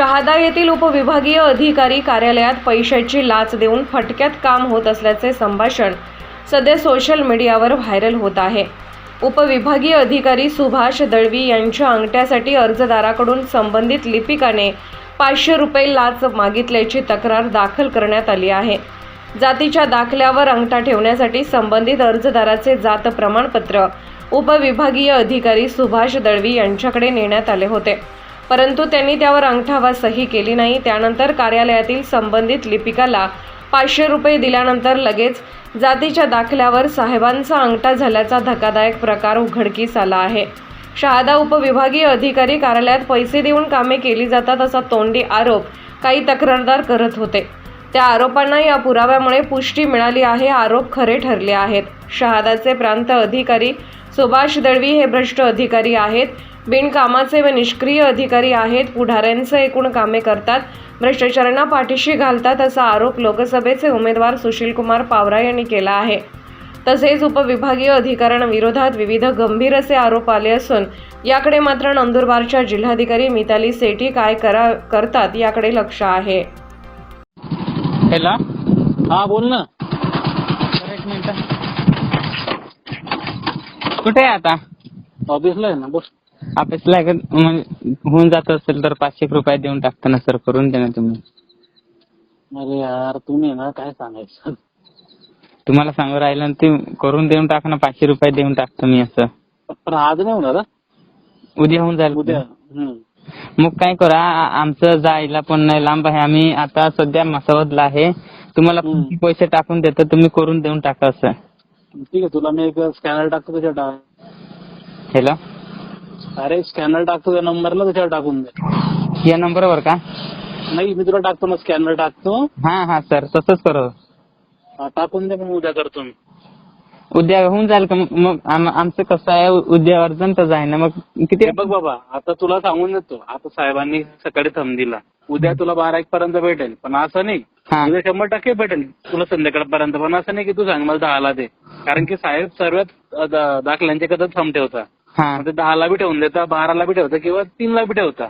शहादा येथील उपविभागीय अधिकारी कार्यालयात पैशाची लाच देऊन फटक्यात काम होत असल्याचे संभाषण सध्या सोशल मीडियावर व्हायरल होत आहे. उपविभागीय अधिकारी सुभाष दळवी यांच्या अंगठ्यासाठी अर्जदाराकडून संबंधित लिपिकाने पाचशे रुपये लाच मागितल्याची तक्रार दाखल करण्यात आली आहे. जातीच्या दाखल्यावर अंगठा ठेवण्यासाठी संबंधित अर्जदाराचे जात प्रमाणपत्र उपविभागीय अधिकारी सुभाष दळवी यांच्याकडे नेण्यात आले होते. परंतु त्यांनी त्यावर अंगठावा सही केली नाही. त्यानंतर कार्यालयातील संबंधित लिपिकाला पाचशे रुपये दिल्यानंतर लगेच जातीच्या दाखल्यावर साहेबांचा अंगठा झाल्याचा धक्कादायक प्रकार उघडकीस आला आहे. शहादा उपविभागीय अधिकारी कार्यालयात पैसे देऊन कामे केली जातात असा तोंडी आरोप काही तक्रारदार करत होते. त्या आरोपांना या पुराव्यामुळे पुष्टी मिळाली आहे आरोप खरे ठरले आहेत. शहादाचे प्रांत अधिकारी सुभाष दळवी हे भ्रष्ट अधिकारी आहेत. बिनकामाचे व निष्क्रिय अधिकारी आहेत. पुढाऱ्यांचे एकूण कामे करतात. भ्रष्टाचारांना पाठीशी घालतात असा आरोप लोकसभेचे उमेदवार सुशीलकुमार पावरा यांनी केला आहे. तसेच उपविभागीय अधिकाऱ्यांविरोधात विविध गंभीर असे आरोप आले असून याकडे मात्र नंदुरबारच्या जिल्हाधिकारी मिताली सेठी काय करा करतात याकडे लक्ष आहे. हा बोल ना बरं, एक मिनिट कुठे आहे आता? ऑफिसला आहे ना बोल. ऑफिसला आहे का? म्हणजे होऊन जात असेल तर पाचशे एक रुपये देऊन टाकता ना सर करून द्या ना तुम्ही. अरे यार तुम्ही ना काय सांगायचं? तुम्हाला सांगू राहिलं ना ते करून देऊन टाका ना पाचशे रुपये देऊन टाकतो मी असं. पण आज नाही होणार हा? उद्या होऊन जाईल. उद्या हम्म. मग काय करा आ- आमचं जायला पण नाही लांब आहे. आम्ही आता सध्या मसावदला आहे. तुम्हाला हम्म. पैसे टाकून देतो तुम्ही करून देऊन टाका असं. ठीक आहे तुला मी एक स्कॅनर टाकतो त्याच्यावर टाक. हॅलो? अरे स्कॅनर टाकतो त्या नंबरला त्याच्यावर टाकून दे. या नंबरवर का? नाही मी तुला टाकतो ना स्कॅनर टाकतो. हा हा सर तसंच करू. हा, टाकून दे मग उद्या करतो मी. उद्या होऊन जाईल का? मग मग आम- आमचं कसं आहे उद्या अर्जंटच आहे ना मग किती बघ बाबा आता तुला सांगून देतो. आता साहेबांनी सकाळी थंब दिला. उद्या तुला बारा एक पर्यंत भेटेल पण असं नाही. उद्या शंभर टक्के भेटेल. तुला संध्याकाळपर्यंत पण. असं नाही की तू सांग मला दहाला दे. कारण की साहेब सर्वात दाखल्यांचे कदा थंब ठेवता ते दहाला बी ठेवून देता बाराला बी ठेवता किंवा तीनला बी ठेवता.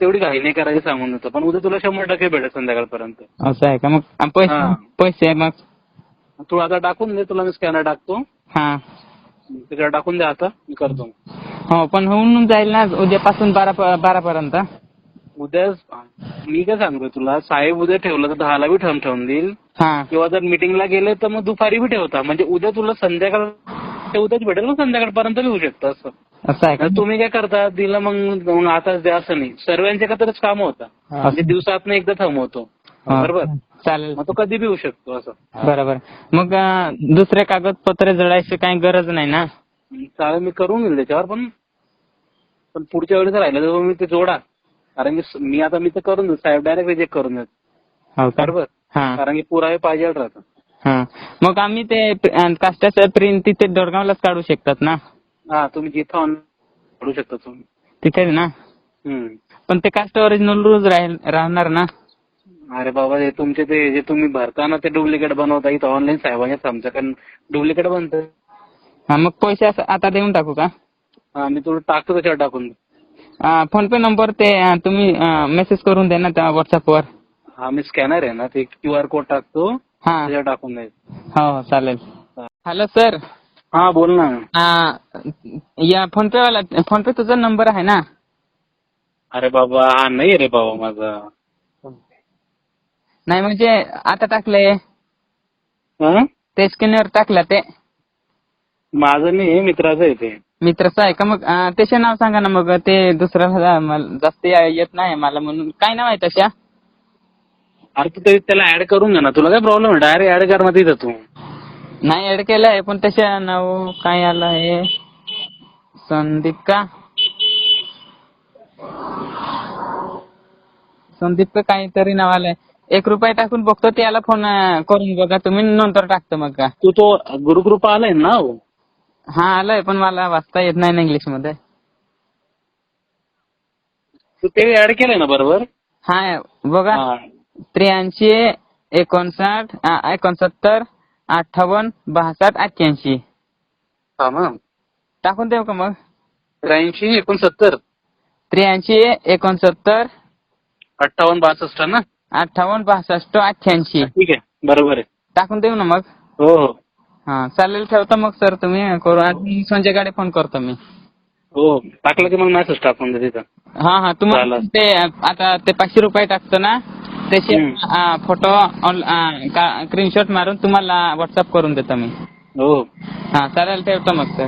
तेवढी घाई नाही करायची सांगून देतो. पण उद्या तुला शंभर टक्के भेटेल संध्याकाळपर्यंत. असं आहे का? मग पैसे. पैसे मग? तू आता टाकून दे तुला मी स्कॅनर टाकतो. त्याच्यावर टाकून दे आता मी करतो. हो पण होऊन जाईल ना उद्यापासून बारा प- बारापर्यंत? उद्या मी काय सांगतोय तुला? साहेब उद्या ठेवलं तर दहाला बी ठेवून ठेवून देईल हा. किंवा जर मिटिंगला गेले तर मग दुपारी बी ठेवता. म्हणजे उद्या तुला संध्याकाळ ते उद्याच भेटेल ना संध्याकाळपर्यंत बी होऊ शकतं असं. असं आहे का? तर तुम्ही काय करता? दिलं मग मग आताच द्या असं नाही. सर्वांच्या एकत्रच काम होतं. म्हणजे दिवसात एकदा थांबवतो हा. बरोबर? चालेल. मग तो कधी बी होऊ शकतो असं. बरोबर. मग अं, दुसरे कागदपत्र जळायची काही गरज नाही ना? चालेल मी करून घेईल त्याच्यावर पण. पण पुढच्या वेळेस राहिलं तर मी ते जोडा. कारण की मी आता मी तर करून साहेब डायरेक्ट रिजेक्ट करून देत हो बरोबर? कारण की पुरावे पाहिजे राहतं हा. मग आम्ही ते कास्टाचं प्रिंट तिथे दोडगावलाच काढू शकतात ना? हा तुम्ही जिथं ऑन करू शकता तुम्ही. तिथेच ना? हम्म. पण ते कास्ट ओरिजिनल रोज राहणार ना? अरे बाबा हे तुमचे ते जे तुम्ही भरताना ते डुप्लिकेट बनवता इथं ऑनलाईन साहेबांच्या आमच्याकडे डुप्लिकेट बनतं. हा मग पैसे आता देऊन टाकू का? हा मी तुला टाकतो त्याच्यावर टाकून. फोन पे नंबर ते अं, तुम्ही मेसेज करून द्या ना त्या व्हॉट्सअपवर हा मी स्कॅनर आहे ना ते क्यू आर कोड टाकतो हा. त्याच्यावर टाकून द्यायचं हो हो चालेल. हॅलो सर हा बोल ना. या फोन पे वाला फोन पे तुझा नंबर आहे ना? अरे बाबा हा नाही रे बाबा माझा. नाही म्हणजे आता टाकलंय. हा? ते स्कॅनर टाकलं ते. माझं नाही मित्राचं आहे ते. मित्राचं आहे का? मग अं, त्याचे नाव सांगा ना मग. ते दुसऱ्याला मला जास्त या- येत नाही मला म्हणून. काय नाव आहे तशा अरे तू ते त्याला ऍड करून घे ना. तुला काय प्रॉब्लेम आहे? डायरेक्ट ऍड कर ना तिथं तू. नाही ऍड केलंय पण त्याच्या नाव काय आलं आहे? संदीप का संदीप का काहीतरी नाव आलंय. एक रुपये टाकून बघतो त्याला फोन अं, करून बघा. तुम्ही नंतर टाकतो मग का? तू तो गुरुकृपा आलाय ना हो? हा आलंय पण मला वाचता येत नाही ना इंग्लिशमध्ये तू ते ऍड केलंय ना बरोबर? हा बघा. हा. त्र्याऐंशी एकोणसाठ एकोणसत्तर अठ्ठावन्न बासष्ट अठ्ठ्याऐंशी हा ना. टाकून देऊ का मग? त्र्याऐंशी एकोणसत्तर. त्र्याऐंशी एकोणसत्तर. अठ्ठावन्न बासष्ट ना? अठ्ठावन्न बासष्ट अठ्ठ्याऐंशी ठीक आहे बरोबर आहे. टाकून देऊ ना मग? हो हो. हा चालेल ठेवतो मग सर तुम्ही. करू. आणि संजयकडे फोन करतो मी. हो टाकलं की मग मेसेज टाकून दे तिथं. हा हा. तुम्हाला चालेल. ते आता ते पाचशे रुपये टाकतो ना? त्याचे हम्म. आ, फोटो स्क्रीनशॉट मारून तुम्हाला व्हॉट्सअप करून देतो मी. हो. हा चालेल ठेवतो मग सर.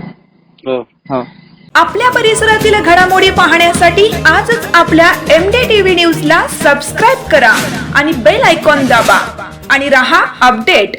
हो. हो. आपल्या परिसरातील घडामोडी पाहण्यासाठी आजच आपल्या एम डी टीव्ही न्यूजला सबस्क्राईब करा आणि बेल आयकॉन दाबा. आणि रहा अपडेट